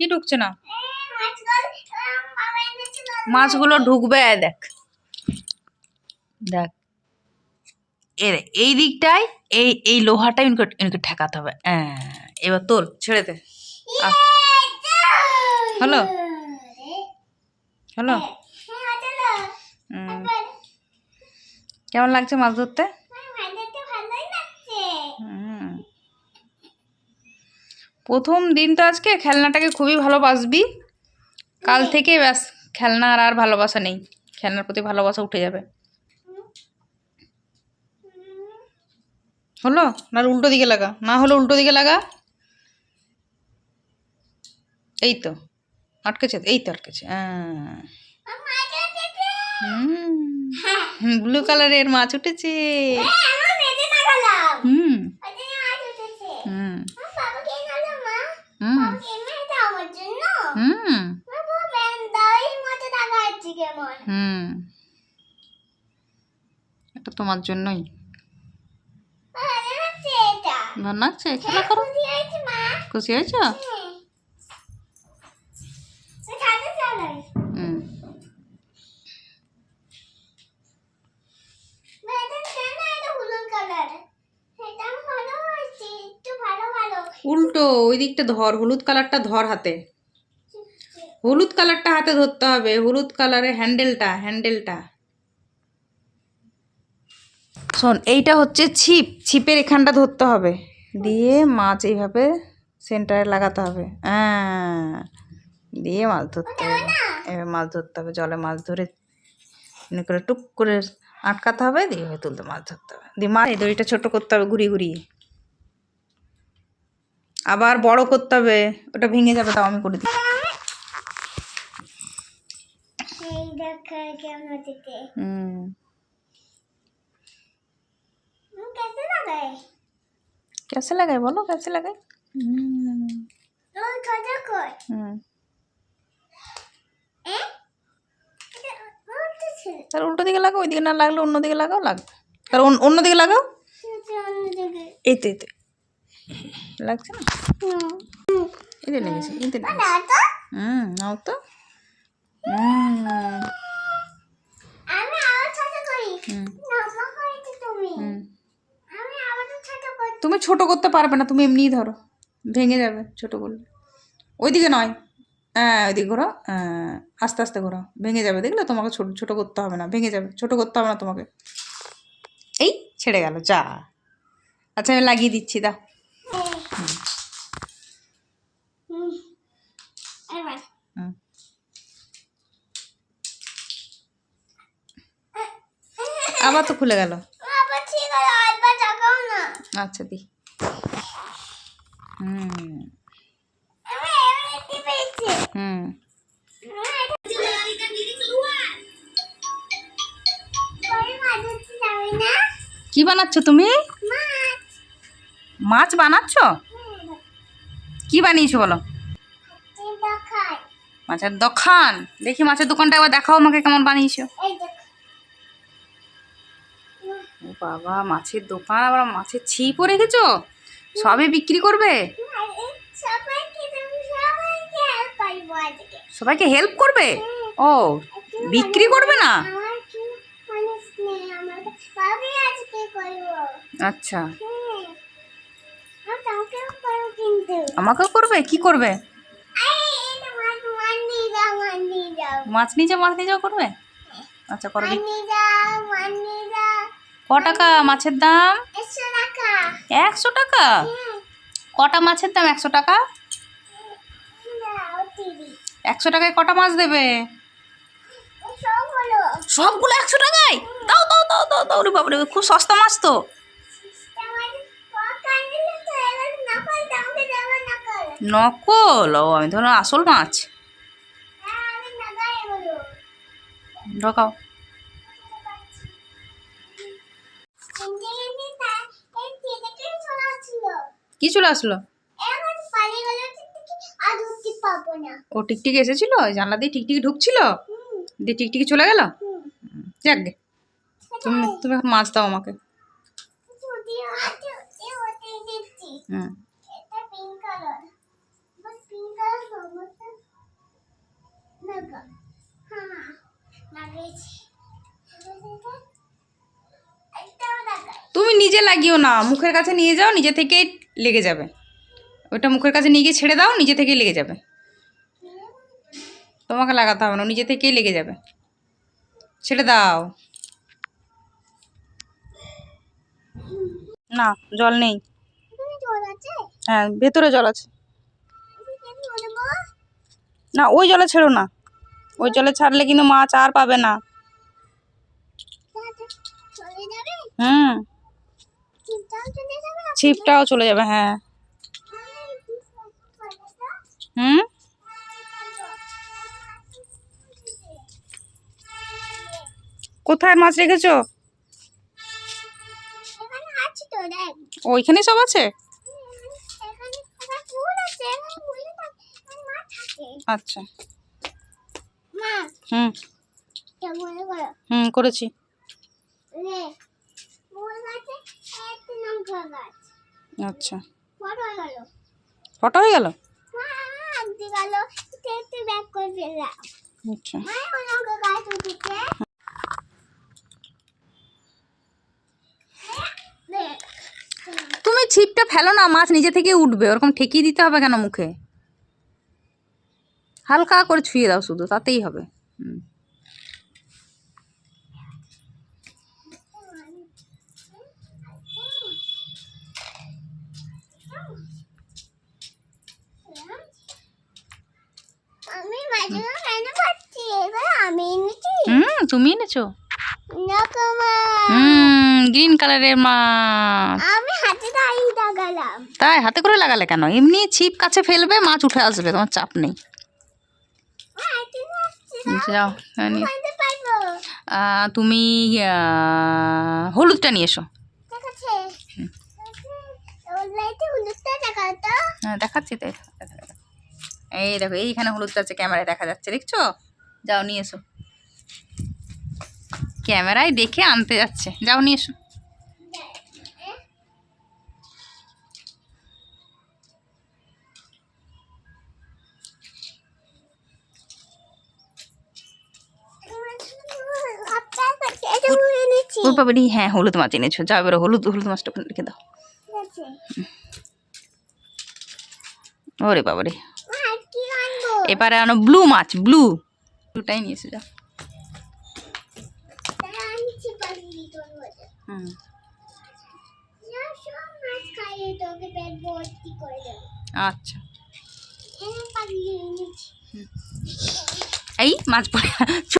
কি ঢুকছে না? মাছগুলো ঢুকবে দেখ। দেখ। এর এই দিকটায় এই এই লোহাটাই ইনকে ঠেকাতে হবে। হ্যাঁ এবার তোল ছেড়ে দে। হ্যালো হুম, কেমন লাগছে মাছ ধরতে। প্রথম দিন তো আজকে খেলনাটাকে খুবই ভালোবাসবি। কাল থেকে ব্যাস খেলনা আর আর ভালোবাসা নেই। খেলনার প্রতি ভালোবাসা উঠে যাবে। হলো? না উল্টো দিকে লাগা। না হলে উল্টো দিকে লাগা। এই তো। আটকেছে। এই তো আটকেছে। হুম। ব্লু কালারের মাছ উঠেছে হুম হুম হুম হুম। হুম। এটা তোমার জন্যই। ভালো লাগছে খেলা করো। খুশি হয়েছ? ওই দিকটা ধর, হলুদ কালারটা ধর হাতে। হলুদ কালারটা হাতে ধরতে হবে, হলুদ কালারের হ্যান্ডেলটা হ্যান্ডেলটা। শোন, এইটা হচ্ছে ছিপ, ছিপের এখানটা ধরতে হবে। দিয়ে মাছ এইভাবে সেন্টারে লাগাতে হবে। হ্যাঁ দিয়ে মাছ ধরতে হবে। এবার মাছ ধরতে হবে, জলে মাছ ধরে করে টুক করে আটকাতে হবে, দিয়ে তুলতে মাছ ধরতে হবে। দিয়ে মাছ, এই দড়িটা ছোটো করতে হবে ঘুরিয়ে ঘুরিয়ে। আবার বড় করতে হবে ওটা ভেঙে যাবে তাও আমি করে দিই হুম कैसे लगाए बोलो कैसे लगाए हम्म हम्म তাহলে উল্টো দিকে লাগাও ওইদিকে না লাগলে অন্য দিকে লাগাও লাগবে তাহলে অন্য- অন্য দিকে লাগাও এই তো এই তো লাগছে না? এতে লেগেছে এতে লেগেছে। হুম নাও তো। তুমি। ছোট করতে পারবে না তুমি এমনিই ধরো। ভেঙে যাবে ছোট করলে। ওইদিকে নয়। হ্যাঁ ওইদিকে ঘোরো আস্তে আস্তে ঘোরো ভেঙে যাবে দেখলে তোমাকে ছোট ছোট করতে হবে না। ভেঙে যাবে ছোট করতে হবে না তোমাকে। এই ছেড়ে গেল যা। আচ্ছা আমি লাগিয়ে দিচ্ছি দা হুম এবার হুম আবার তো খুলে গেল। আচ্ছা দি। হুম। হুম। কি বানাচ্ছ তুমি? মাছ। বানাচ্ছ? কি বানিয়েছো বলো? মাছের দোকান? দেখি মাছের দোকানটা একবার দেখাও আমাকে কেমন বানিয়েছো। ও বাবা মাছের দোকান আবার মাছের ছিপও রেখেছো? সবই বিক্রি করবে? সবাইকে হেল্প করবে? ও বিক্রি করবে না? মানে আচ্ছা। আমাকেও করবে? কি করবে? মাছ যাও মাছ নিয়ে যাও করবে? আচ্ছা করো ক টাকা মাছের দাম? একশো টাকা? কটা মাছের দাম একশো টাকা? একশো টাকায় কটা মাছ দেবে? সবগুলো একশো টাকায়? দাও দাও দাও দাও দাও রে খুব সস্তা মাছ তো। নকল? ও, আমি ধরো আসল মাছ। ঢোকাও। কি চলে আসলো? ও টিকটিকি এসেছিল? জানলা দিয়ে টিকটিকি ঢুকছিল? দিয়ে টিকটিকি চলে গেল? যাক গে। তুমি তুমি এখন মাছ দাও আমাকে। হুম। তুমি নিজে লাগিও না মুখের কাছে নিয়ে যাও নিজে থেকেই লেগে যাবে। ওটা মুখের কাছে নিয়ে গিয়ে ছেড়ে দাও নিজে থেকেই লেগে যাবে। তোমাকে লাগাতে হবে না নিজে থেকেই লেগে যাবে। ছেড়ে দাও। না জল নেই। হ্যাঁ ভেতরে জল আছে। না ওই জলে ছেড়ো না। ওই জলে ছাড়লে কিন্তু মাছ আর পাবে না। হুম। ছিপটাও চলে যাবে হ্যাঁ। হুম? কোথায় মাছ রেখেছো? ওইখানে সব আছে? এখানে হুম। হুম, করেছি। আচ্ছা। ফটো হয়ে গেল? আচ্ছা। তুমি ছিপটা ফেলো না, মাছ নিজে থেকে উঠবে। ওরকম ঠেকিয়ে দিতে হবে কেন মুখে? হালকা করে ছুঁয়ে দাও শুধু তাতেই হবে। হুম। তুমি এনেছো? হুম গ্রিন কালারের মাছ আমি হাতে দাঁড়িয়ে তাই হাতে করে লাগালে কেন? এমনি ছিপ কাছে ফেলবে মাছ উঠে আসবে তোমার চাপ নেই। যাও হ্যাঁ, তুমি হলুদটা নিয়ে এসো। হ্যাঁ দেখাচ্ছি তাই। এই দেখো এইখানে হলুদটা আছে ক্যামেরায় দেখা যাচ্ছে দেখছ? যাও নিয়ে এসো। ক্যামেরায় দেখে আনতে যাচ্ছে। যাও নিয়ে এসো। ওর বাবারি হ্যাঁ হলুদ মাছ এনেছো। যাও এবার হলুদ হলুদ মাছটা ওখানে রেখে দাও। ওরে বাবারে। এবারে আনো ব্লু মাছ ব্লু। ব্লুটাই নিয়ে এসে যাও। হুম। আচ্ছা। নিচ্ছি এই মাছ পড়ে